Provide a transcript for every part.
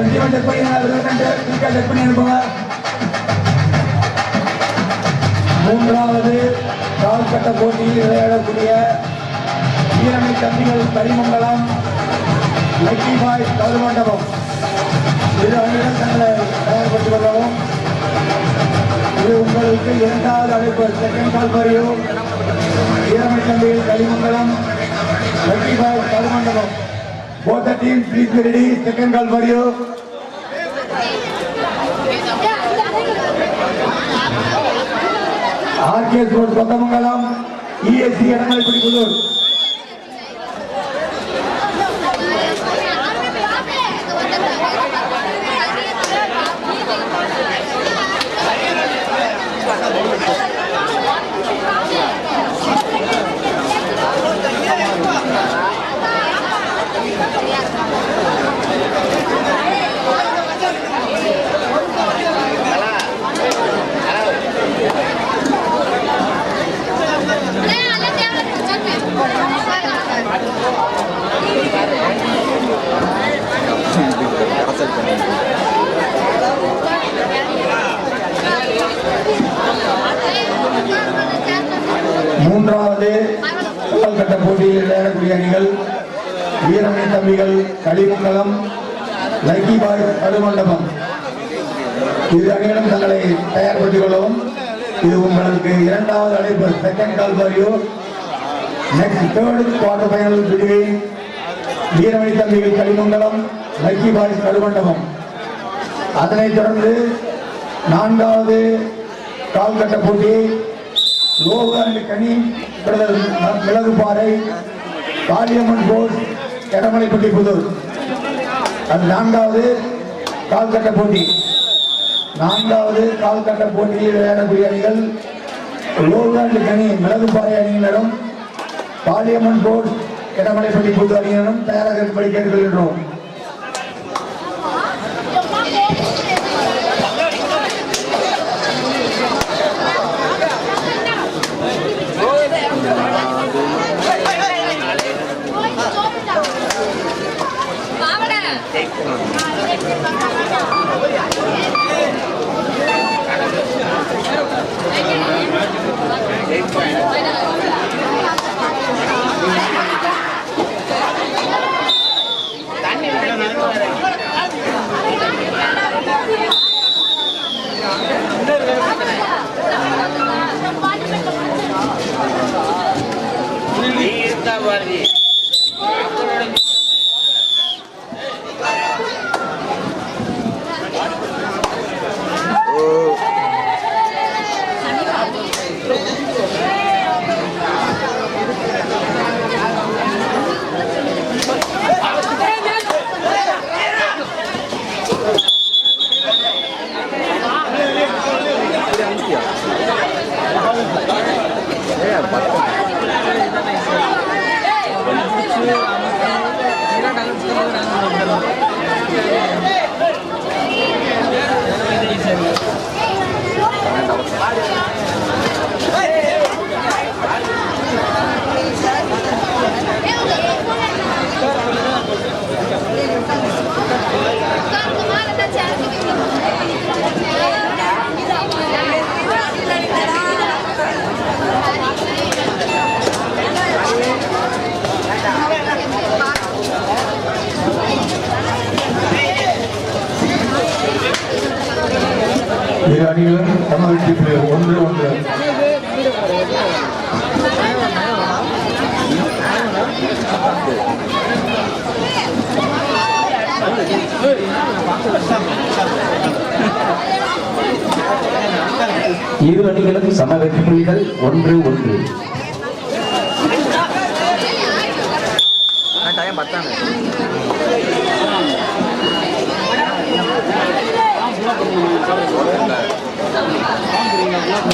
Sentiment பண்ணி அனுப்புங்க மூன்றாவது கால்கட்ட போட்டியில் விளையாடக்கூடிய வீரமணி தம்பிகள் கரிமங்கலம் லக்கி பாய் கருமண்டபம். இரு அணியிடம் தங்களை தயார்படுத்திக் கொள்ளவும். இது உங்களுக்கு இரண்டாவது அழைப்பு. செகண்ட் கால் பரியோ வீரமை தம்பிகள் Karimangalam lucky boy Karumandapam. both the teams please be ready second call for you RK sports Kothamangalam ESC Edamalaipadi Pudur மூன்றாவது கட்ட போட்டியில் விளையாடக்கூடிய அணிகள் வீரமணி தம்பிகள் களிமங்கலம் லக்கி பாய் கருமண்டபம் இரு அணிகளும் தங்களை தயார்படுத்திக் கொள்ளவும் இது உங்களுக்கு இரண்டாவது அழைப்பு. Second call பாரியோ next third quarter final between Veeramani தம்பிகள் களிமங்கலம் லக்கி பாய்ஸ் கருமண்டபம். அதனைத் தொடர்ந்து நான்காவது கால்கட்ட போட்டி லோகாண்டு கனி பிரதர் மிளகுப்பாறை காளியம்மன் போஸ் எடமலைப்பட்டி புதூர். அது நான்காவது கால்கட்ட போட்டி. நான்காவது கால்கட்ட போட்டியில் விளையாடக்கூடிய அணிகள் லோகாண்டு கனி மிளகுப்பாறை அணியினரும் காளியம்மன் போஸ் எடமலைப்பட்டி புது அணியினரும் தயாராக இருக்கும்படி கேட்டுக்கொள்கின்றோம். பாரதி இரு அணிகளும் சம வெற்றி ஒன்று ஒன்று. இரு அணிகளும் சம வெற்றி புள்ளிகள் ஒன்று ஒன்று. டைம் பத்தாங்க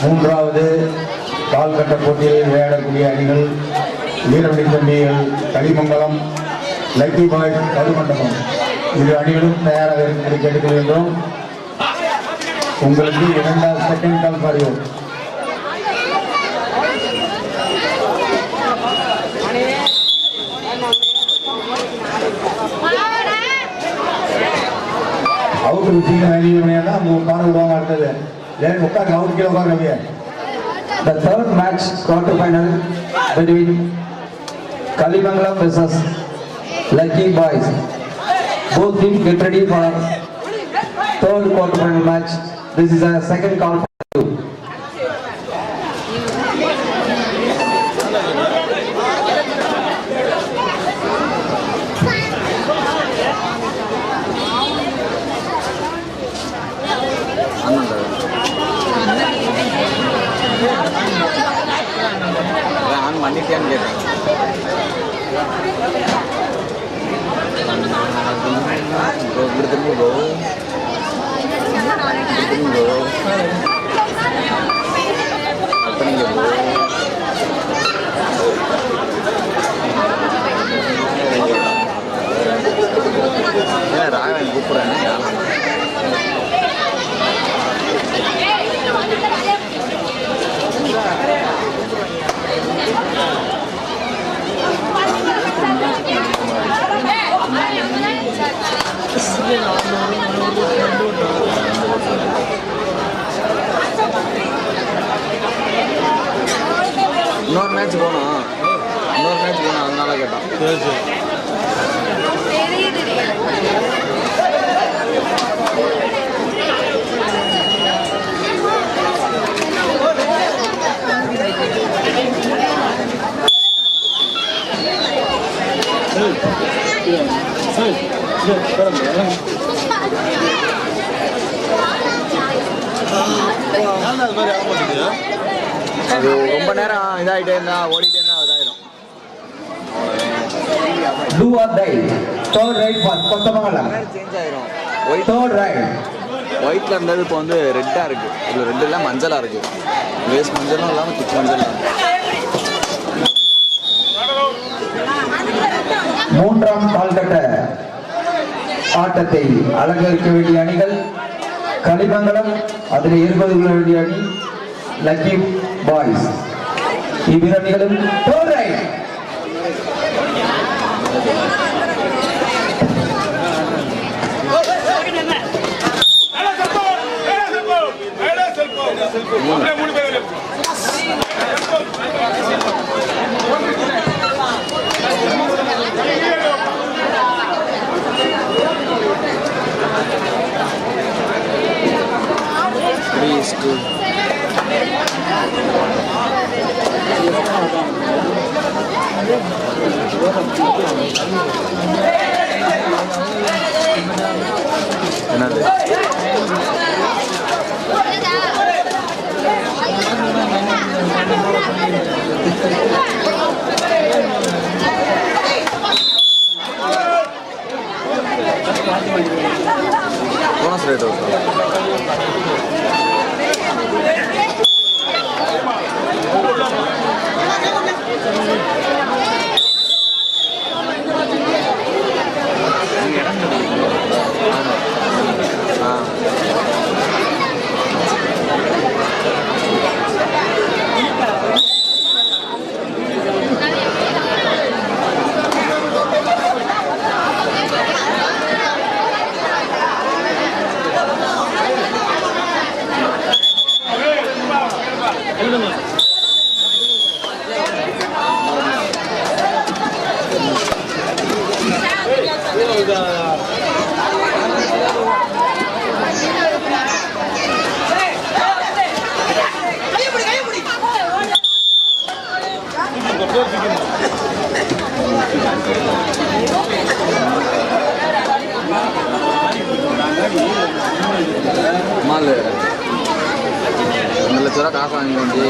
மூன்றாவது கால்கட்ட போட்டியில் விளையாடக்கூடிய அணிகள் வீரமணி தம்பிகள் களிமங்கலம் லக்கி பாய் கருமண்டபம். இரு அணிகளும் தயாராக இருக்கும்படி கேட்டுக்கொள்கின்றோம். உங்களுக்கு இரண்டாவது செகண்ட் கால் பாரியோம் அவுட் விட்டீங்க வேண்டிய மணியானா அவங்க பாட விடுவாங்க அடுத்தது ஏன் உட்காருங்க அவுட் கீழே உட்காருங்க அப்படியே The third match quarter final between Kalimangalam versus Lucky Boys. Both teams get ready for third quarter final match. This is a second call for you. Indian gitu. Gue bertemu dong. Bertemu dong. Apa nih? அது ரொம்ப நேரம் இதாகிட்டே இருந்தா ஓடிட்டே இருந்தா இதாயிரும் die. Third right for Kottamangalam. Change ஆயிரும் white Third right. ஒயிட்ல இருந்தது இப்போ வந்து ரெட்டா இருக்கு இது ரெட் இல்ல மஞ்சளா இருக்கு வேஸ்ட் மஞ்சளும் இல்லாம திக் மஞ்சளும் மூன்றாம் கால்கட்ட ஆட்டத்தை அலங்கரிக்க வேண்டிய அணிகள் கலிமங்கலம் அதில் இருபது உள்ள வேண்டிய அணி லக்கி பாய்ஸ் இவ்விரு அணிகளும் third. ஈஸ்ட் என்னது りがとうございます。லட்ச ரூபா காசு வாங்கி வந்து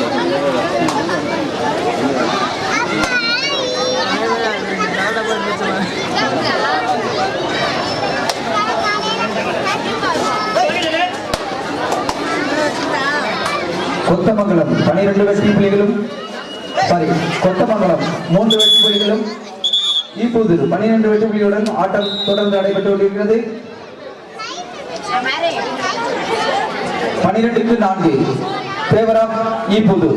கொத்தமங்கலம் பனிரெண்டு வெற்றி புலிகளும் சாரி கொத்தமங்கலம் மூன்று வெற்றி புலிகளும் இப்போது பனிரெண்டு வெற்றி புலிகளுடன் ஆட்டம் தொடர்ந்து நடைபெற்று கொண்டிருக்கிறது. பனிரெண்டுக்கு நான்கு தேவராம் இப்போது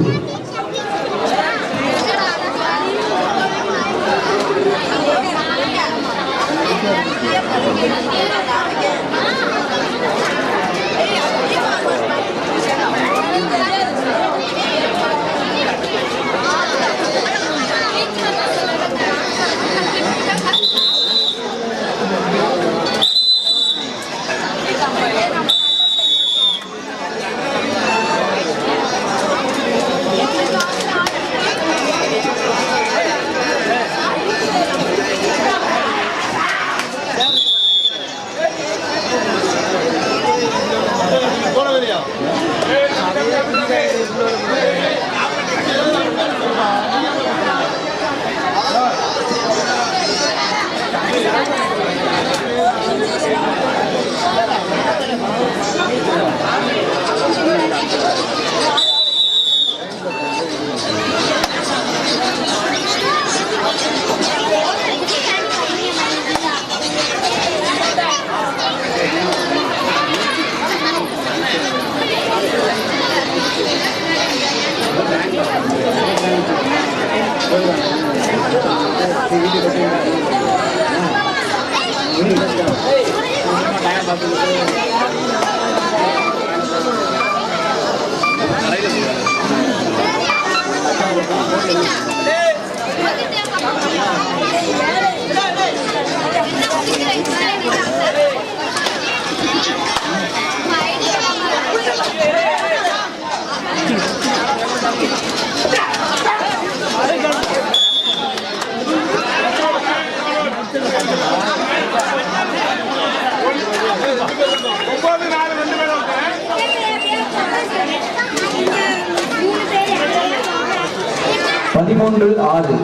பதிமூன்று ஆறு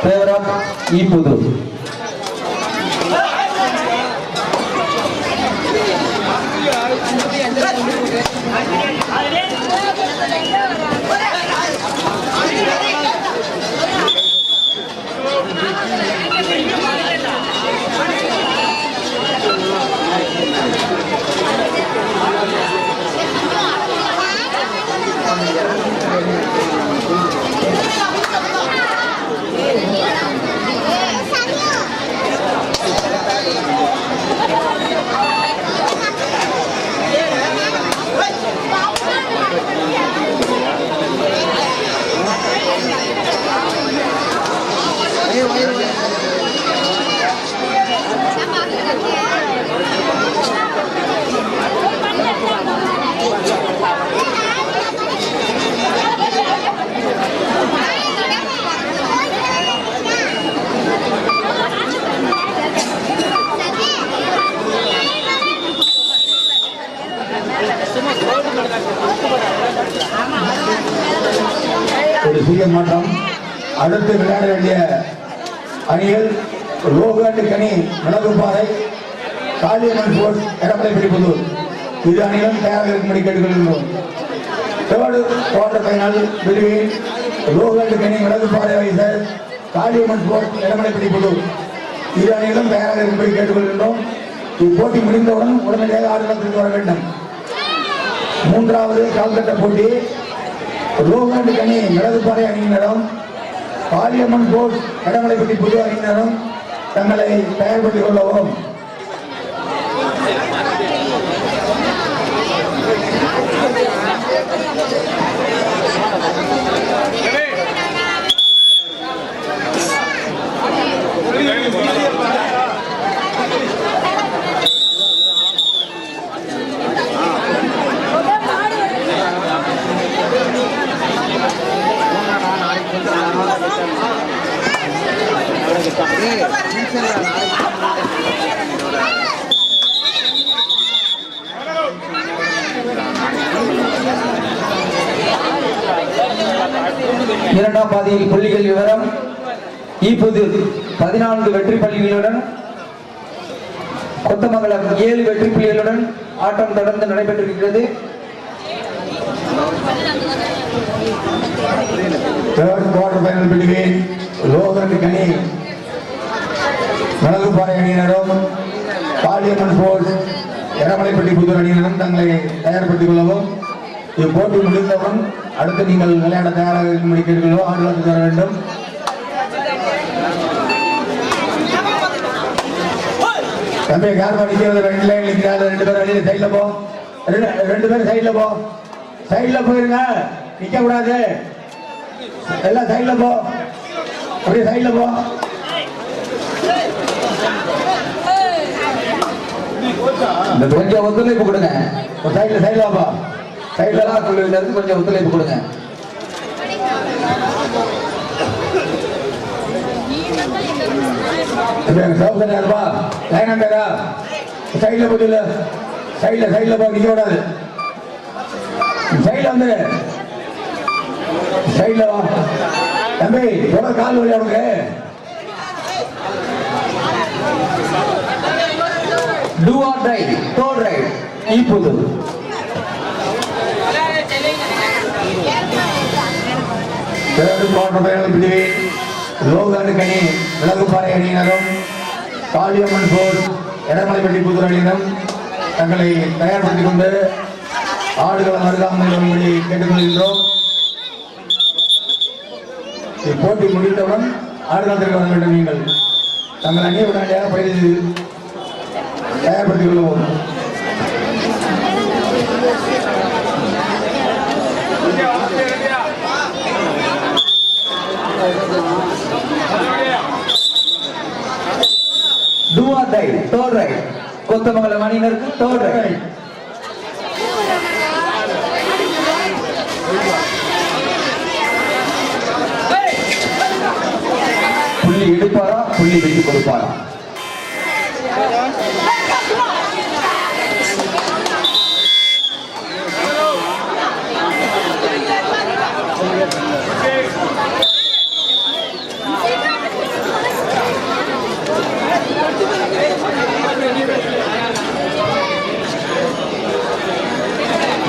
ஃபேவர் ஆஃப் சிறிய மாற்றம் அடுத்து விளையாட வேண்டிய அணிகள் ரோகண்டு கனி மிளகுப்பாறை காளியம்மன் ஸ்போர்ட்ஸ் எடப்பாடி புதூர் இரு அணிகளும் தயாராக இருக்கும்படி கேட்டுக்கொள்கிறோம் தேர்டு தோட்ட பயனால் பிட்வீன் ரோகண்டு கனி மிளகுப்பாறை வைசர் காளியம்மன் ஸ்போர்ட்ஸ் இடமலை பிடிப்பது இரு அணிகளும் தயாராக இருக்கும்படி கேட்டுக்கொள்கின்றோம். இப்போட்டி முடிந்தவுடன் உடனடியாக ஆடுகளத்திற்கு வர வேண்டும். மூன்றாவது கால்கட்ட போட்டி ரோகண்டு கனி மிளகுப்பாறை அணியினரும் பாலியம்மன் போர்ட் கடமலைப்பட்டி புது அணியினரும் தங்களை தயார்படுத்திக் கொள்ளவும் இரண்டாம் பாதையில் புள்ளிகள் விவரம். இப்போது பதினான்கு வெற்றி பள்ளிகளுடன் கொத்தமங்கலம் ஏழு வெற்றி புள்ளிகளுடன் ஆட்டம் தொடர்ந்து நடைபெற்றிருக்கிறது. தேர்ட் குவார்டர் ஃபைனல் பிட்வீன் ரோகண்டு கனி பாறை அணியினரும் பாலியம்மன் போர்ட் எடமலைப்பட்டி புதூர் அணியினரும் தங்களை தயார்படுத்திக் கொள்ளவும் இப்போட்டி முடிந்தவுடன் அடுத்து நீங்கள் விளையாட தயாராக இருக்கும்படி கேட்கிறோம் ஆடுகளத்துக்கு வர வேண்டும். தம்பி கார் நிற்கிறது ரெண்டு லைன் நிற்கிறாரு? ரெண்டு பேரும் வெளியில சைடில் போ. ரெண்டு ரெண்டு பேரும் சைடில் போ. சைடில் போயிருங்க. நிற்க கூடாது எல்லாம் சைடில் போ. அப்படியே சைடில் போ. கொஞ்சம் ஒத்துழைப்பு கொடுங்க. சைட்ல சைடில் வாப்பா. சைடில் எல்லா குழுவினருக்கும் கொஞ்சம் ஒத்துழைப்பு கொடுங்க. சௌகரியா இருப்பா. லைனா போதில்ல சைடில் சைடில் போ நிற்க கூடாது. சைடில் வந்துரு சைடில் வா. தம்பி கால் வலி அவனுக்கு do or die third right ஈப்புது third quarter final பிரிவில் லோகாண்டு கனி விலகுப்பாறை அணியினரும் காளியம்மன் போர்ட் எடமலைப்பட்டி புதூர் அணியினரும் தங்களை தயார்படுத்திக் கொண்டு ஆடுகளம் அருகாமல் வரும்படி கேட்டுக்கொள்கின்றோம் இப்போட்டி முடிந்தவுடன் ஆடுகளத்திற்கு வர வேண்டும் நீங்கள் தங்கள் அணியை உடனடியாக பயிற்சி தயார்படுத்திக் கொள்வோம் டூ ஆர் ரைட் கொத்தமங்கலம் அணியினருக்கு தேர்ட் புள்ளி எடுப்பாரா? புள்ளி வெட்டி கொடுப்பாரா?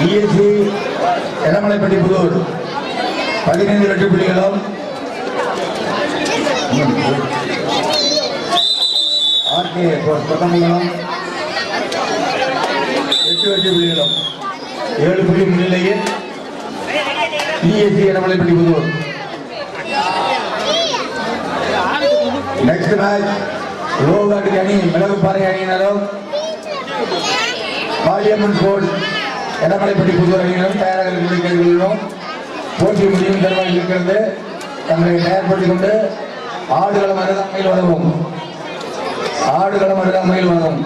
இஎஸ்சி இடமலைப்பட்டி புதூர். பதினைந்து லட்சம் புள்ளிகளும். ஆர்கே கொத்தமங்கலம் எட்டு வெற்றி புள்ளிகளும். ஏழு புள்ளி முன்னிலையில் ESC Idamalaippatti Pudur. Next match ரோகாட்டுக்கு அணி மிளகுப்பாறை அணியினரும். பாலியம்மன் ஸ்போர்ட்ஸ் எடமலைப்பட்டி புதூர் அணியினரும் தயாராக இருக்கிறது கேட்டுக்கொள்கிறோம் போட்டி முடியும் தருவாய் இருக்கிறது. தங்களை தயார்படுத்திக் கொண்டு ஆடுகளம் அருகாமையில் வளரும் ஆடுகளம் அருகாமையில் உதவும்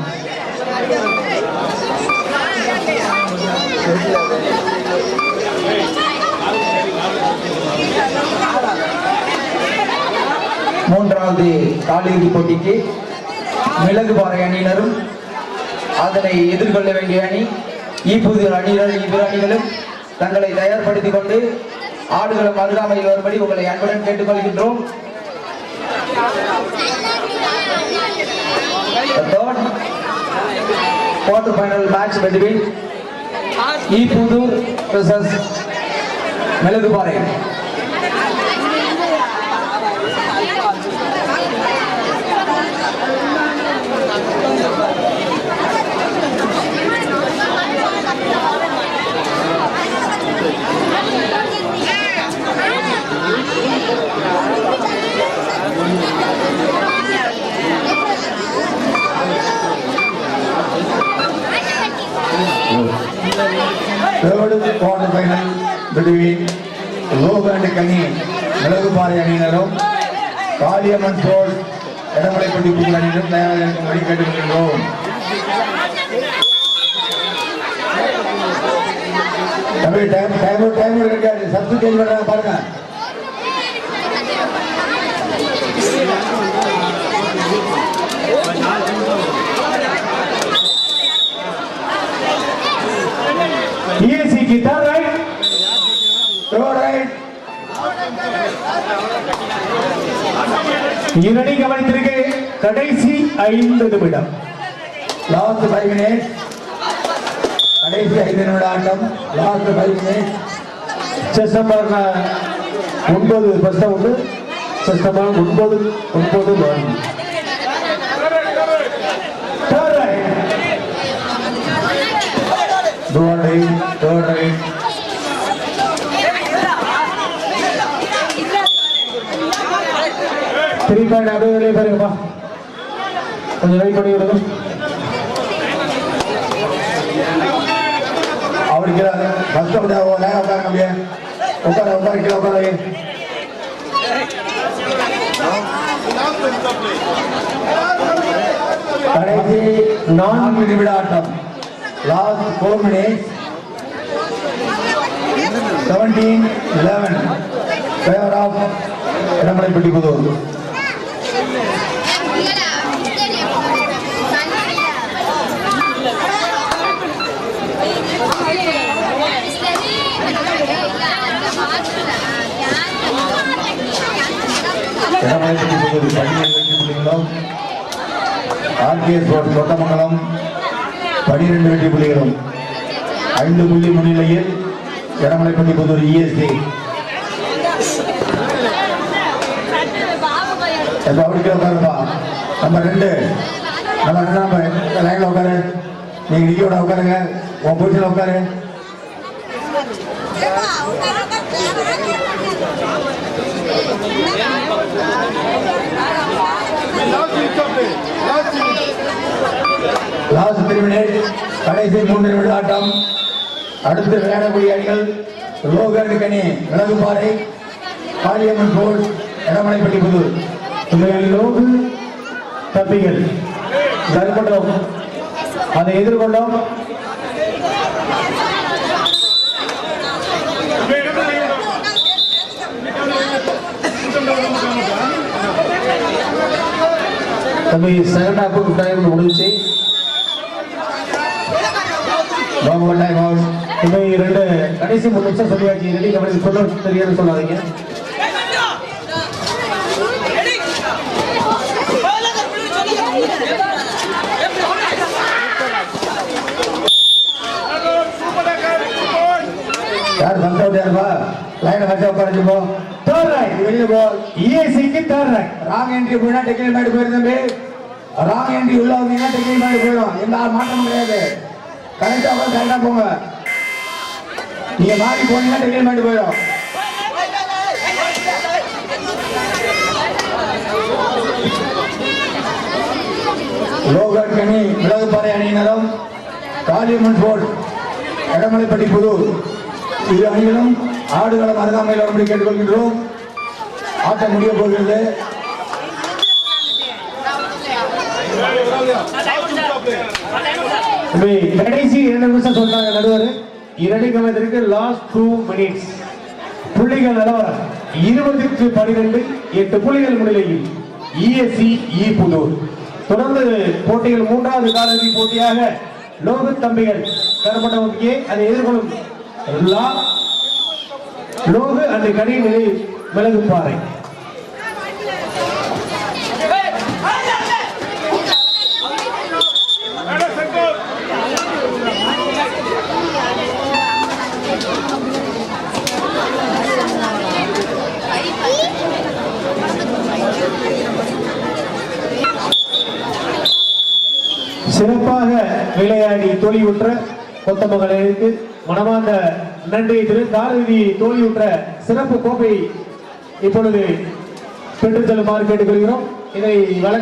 மூன்றாவது காலிறுதி போட்டிக்கு மிளகு பாறை அணியினரும் அதனை எதிர்கொள்ள வேண்டிய அணி இப்போது அணிகள் இவ்விரு அணிகளும் தங்களை தயார்படுத்திக் கொண்டு ஆடுகளும் அருகாமையில் வரும்படி உங்களை அன்புடன் கேட்டுக்கொள்கின்றோம். Quarter third match final match between ஈப்புதூர் versus Milagupparai third quarter final between ரோகாண்டு கனி மிளகுபாறை அணியினரும் காளியம்மன் தோல் ஸ்போர்ட்ஸ் கொண்டு புதிய அணியினரும் தயாராக இருக்கும்படி கேட்டுக்கொள்கிறோம் தம்பி டைம் டைம் டைம் கிடைக்காது சத்து கேள்வி பாருங்க ESC की third right தேர்ட் ரைட் இரண்டை கவனித்திருக்க கடைசி ஐந்து நிமிடம். லாஸ்ட் ஃபைவ் மினிட்ஸ் கடைசி ஐந்து நிமிட ஆட்டம். Last five minutes chest number ஒன்பது ஃபர்ஸ்ட் ஒன்று செஸ் நம்பர் ஒன்பது ஒன்பது நான்கு Third right. Third right third right three point வேலையை பாருங்கப்பா கொஞ்சம் வெயிட் பண்ணி விடுங்க அவர் கீழே ஃபர்ஸ்ட் அப்படியே அப்படியே உட்கார உட்கார கீழே உட்கார கடைசி நான்கு நிமிட ஆட்டம் last four minutes seventeen eleven favour of Idamalaippatti Pudur Idamalaippatti Pudur பதினேழு வெற்றி புள்ளிகளும் ஆர்கேஎஸ் ரோட் தொட்டமங்கலம் பனிரெண்டு வெற்றி புள்ளிகளும் ஐந்து புள்ளி முன்னிலையில் இடமலைப்பட்டி புதூர் E இஎஸ்டி எப்போ அப்படி கீழே உட்காருப்பா. நம்ம ரெண்டு. நம்ம ரெண்டு நம்ம லைனில் உட்காரு. நீங்கள் நிற்க உட்காருங்க. உன் பொசிஷனில் உட்காரு. லாஸ்ட் த்ரீ மினிட் கடைசி மூன்று நிமிட ஆட்டம் அடுத்து விளையாடக்கூடிய அணிகள் ரோகன் கனி விலகுப்பாறை காளியம்மன் போல் இடமலைப்பட்டி புது இந்த லோகு தப்பிகள். தர்மண்டம் அதை எதிர்கொண்டோம் தம்பி செகண்ட் ஹாஃப் டைம் முடிஞ்சுச்சு. பாபு டைம் அவுட் தம்பி ரெண்டு கடைசி மூணு நிமிஷம் சொல்லியாச்சு. ரெடி கபடி சொல்ல தெரியாதுன்னு சொல்லாதீங்க. யார் ஃபர்ஸ்ட் அவுட் யாருப்பா லைனை ஃபர்ஸ்ட் உட்காரச்சு போ. தேர்ட் ரைட் வெளியே போ இஎஸ்சிக்கு தேர்ட் ரைட் ராங் என்ட்ரி போயினா டெக்னிக்கல் மேட் போயிரு தம்பி. ராங் என்ட்ரி உள்ள வந்தீங்கன்னா டெக்னிக்கல் மேட் போயிடும் எந்த ஆள் மாற்றம் கிடையாது கரெக்டாக போய் கரெக்டாக போங்க. நீங்க மாறி போனீங்கன்னா டெக்னிக்கல் மேட் போயிடும் லோகட் கனி மிளகுப்பாறை அணியினரும் காளியம்மன் போர்ட் இடமலைப்பட்டி புதூர் இரு அணிகளும் ஆடுகளம் அருகாமையில் வரும்படி கேட்டுக்கொள்கின்றோம். ஆட்டம் முடிய போகிறது கடைசி இரண்டு நிமிஷம் சொன்னாங்க நடுவர். இரண்டு கமத்திற்கு லாஸ்ட் டூ மினிட்ஸ் புள்ளிகள் நிலவரம் இருபதுக்கு பனிரெண்டு எட்டு புள்ளிகள் முன்னிலையில் இஎஸ்சி இ e புதூர். தொடர்ந்து போட்டிகள் மூன்றாவது காலிறுதி போட்டியாக லோகத் தம்பிகள் கருமண்டபம் அதை எதிர்கொள்ளும் லா லோகு அந்த கனி மிளகுப்பாறை சிறப்பாக விளையாடி தோல்வியுற்ற கொத்தமகளிருக்கு மனமார்ந்த நன்றியை திரு தாரதி தோல்வியுற்ற சிறப்பு கோப்பை இப்பொழுது பெற்றுச் கேட்டுக்கொள்கிறோம். இதை வழங்க